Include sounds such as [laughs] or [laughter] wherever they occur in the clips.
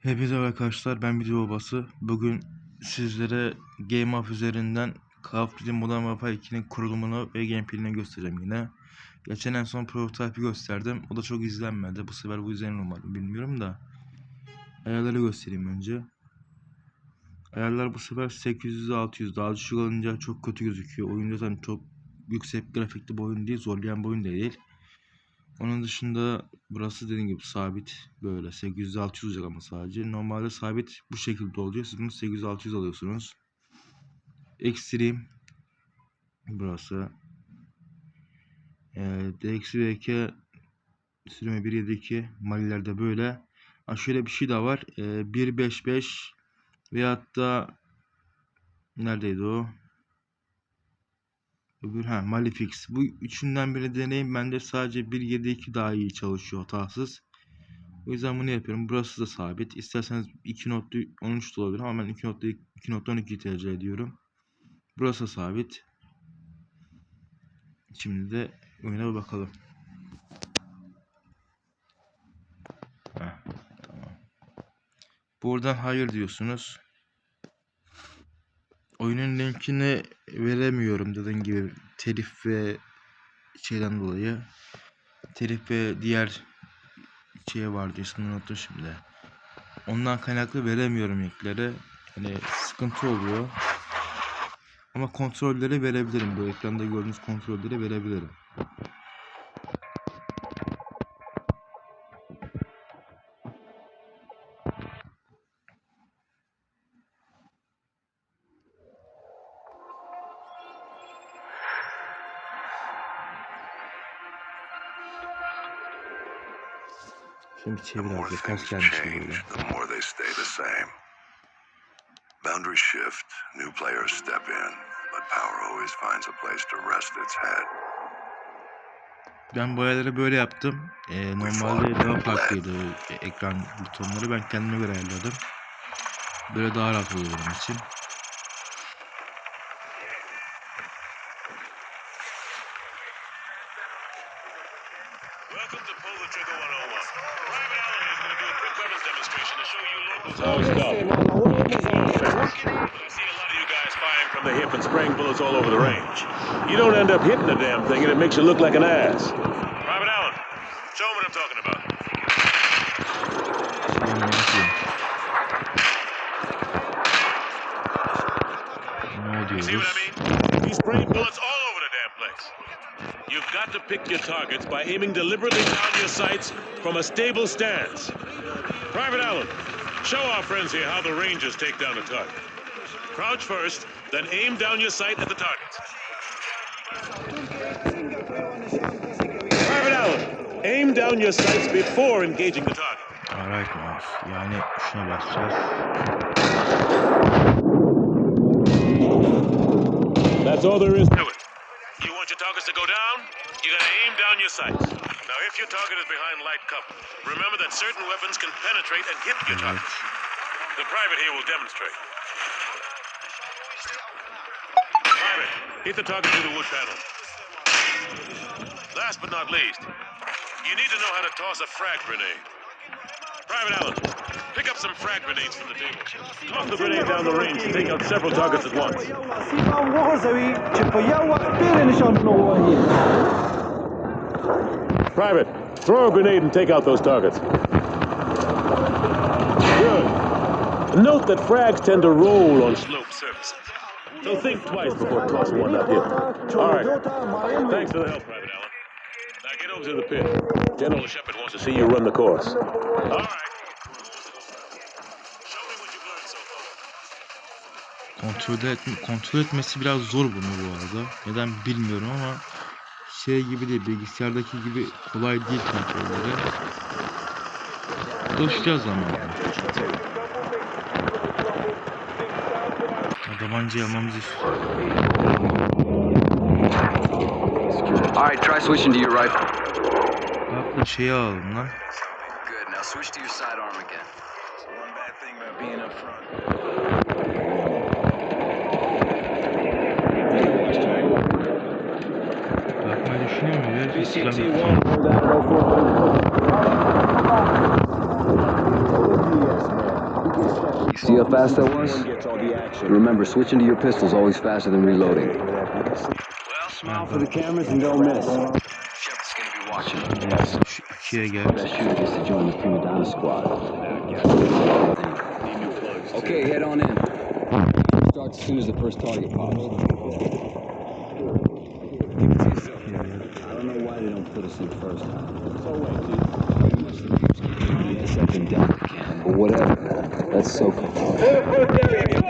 Hepinize arkadaşlar ben Video Babası. Bugün sizlere Game of üzerinden Call of Duty Modern Warfare 2'nin kurulumunu ve gameplay'ini göstereceğim yine. Geçen en son prototype'i gösterdim. O da çok izlenmedi. Bu sefer bu izlenir umarım bilmiyorum da. Ayarları göstereyim önce. Ayarlar bu sefer 800-600 daha düşük alınca çok kötü gözüküyor. Oyun zaten çok yüksek grafikli bir oyun değil, zorlayan bir oyun değil. Onun dışında burası dediğim gibi sabit böyle 800-600 olacak ama sadece. Normalde sabit bu şekilde oluyor. Siz bunu 800-600 alıyorsunuz. Extreme burası. Ee, DX2 sürümü 1.7.2 Mali'lerde böyle. Ha şöyle bir şey daha var. Ee, 1.5.5 veyahut da neredeydi o? Öbür ha Malifix. Bu üçünden biri deneyim. Bende sadece 1.7.2 daha iyi çalışıyor hatasız. O yüzden bunu yapıyorum. Burası da sabit. İsterseniz 2.13 da olabilir ama ben 2.12 tercih ediyorum. Burası sabit. Şimdi de oyuna bir bakalım. Heh, tamam. Buradan hayır diyorsunuz. Oyunun linkini veremiyorum dediğim gibi telif ve şeyden dolayı. Telif ve diğer şey vardı ismini unuttum şimdi. Ondan kaynaklı veremiyorum linkleri. Yani sıkıntı oluyor. Ama kontrolleri verebilirim. Bu ekranda gördüğünüz kontrolleri verebilirim. Şimdi The çevir abi. Ters gelmiş böyle. Boundaries shift, new players step in, but power always finds a place to rest its head. Ben bu ayarları böyle yaptım. Ee, normalde daha farklıydı ekran butonları. Ben kendime göre ayarladım. Böyle daha rahat oluyor benim için. Welcome to Pull the Trigger 101. Private Allen is going to do a quick weapons demonstration to show you local Closed up. I see a lot of you guys firing from The hip and spraying bullets all over the range. You don't end up hitting the damn thing and it makes you look like an ass. Private Allen, show them what I'm talking about. Ben ne yapayım? Ne See what? I mean? He's spraying bullets all over the damn place. You've got to pick your targets by aiming deliberately down your sights from a stable stance. Private Allen, show our friends here how the Rangers take down a target. Crouch first, then aim down your sight at the target. Private Allen, aim down your sights before engaging the target. Mouse. Yani şuna basacağız. That's all there is. Do it. Your targets to go down? You gotta aim down your sights. Now, if your target is behind light cover, remember that certain weapons can penetrate and hit your mm-hmm. Evet. target. The private here will demonstrate. Private, hit the target through the wood panel. Last but not least, you need to know how to toss a frag grenade. Private Allen, Pick up some frag grenades from the table. Toss the grenade down the range to take out several targets at once. Private, throw a grenade and take out those targets. Good. Note that frags tend to roll on slope surfaces. So think twice before tossing one uphill. All right. Thanks for the help, Private Allen. Now get over to the pit. General Shepard wants to see you run the course. All right. Kontrol, etme, kontrol etmesi biraz zor bunu bu arada. Neden bilmiyorum ama şey gibi değil, bilgisayardaki gibi kolay değil kontrolleri. Alışacağız ama. Tabancayı almamız istiyor. Alright, try switching to your rifle. Bak da şeyi alalım lan. Good, now switch to your sidearm again. One bad thing about being up front. 400. See how fast that was? Remember, switching to your pistol's always faster than reloading. Well, smile for the cameras and don't miss. Shepard's gonna be watching. Şu ikiye gel. Best shooter gets to join the Prima Donna squad. Okay, head on in. Starts as soon as the first target pops. I don't know why they don't put us in first. Yes, up and down the can. But whatever. That's so cool. [laughs]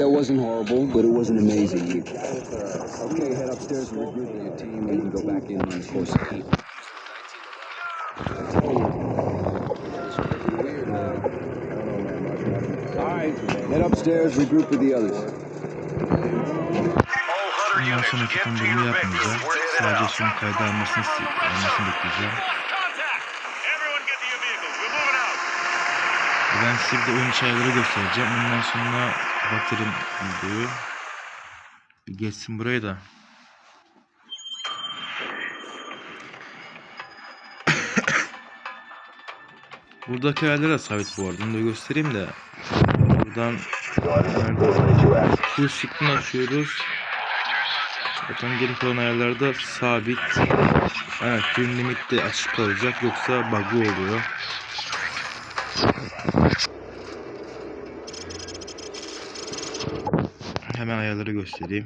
that wasn't horrible, but it wasn't amazing either. Okay, head upstairs and regroup with your team, and you can go back in on the course of heat. Alright, head upstairs, regroup with the others. Bundan sonraki kondurma yapmayacağım. Sadece son kaydı almasını, almasını bekleyeceğim. Contact! Everyone get to your vehicles. We're moving out. Ben size bir de oyun hikayeleri göstereceğim. Ondan sonra kapatırım videoyu. Bir geçsin burayı da. [coughs] Buradaki da sabit bu arada. Onu da göstereyim de. Buradan full screen açıyoruz. Zaten geri kalan ayarlarda sabit. Evet, film limit de açık kalacak yoksa bug'lı oluyor. Hemen ayarları göstereyim.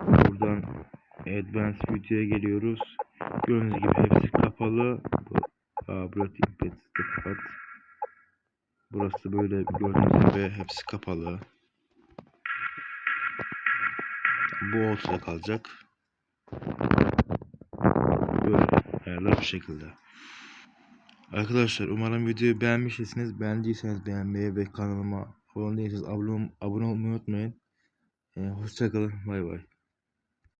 Buradan Advanced Video'ya geliyoruz. Gördüğünüz gibi hepsi kapalı. Bu Vibrating Pads de kapat. Burası böyle gördüğünüz gibi hepsi kapalı. Bu ortada kalacak. Böyle ayarlar bu şekilde. Arkadaşlar umarım videoyu beğenmişsiniz. Beğendiyseniz beğenmeyi ve kanalıma değilseniz abone, abone olmayı unutmayın. Ee, hoşçakalın. Bay bay.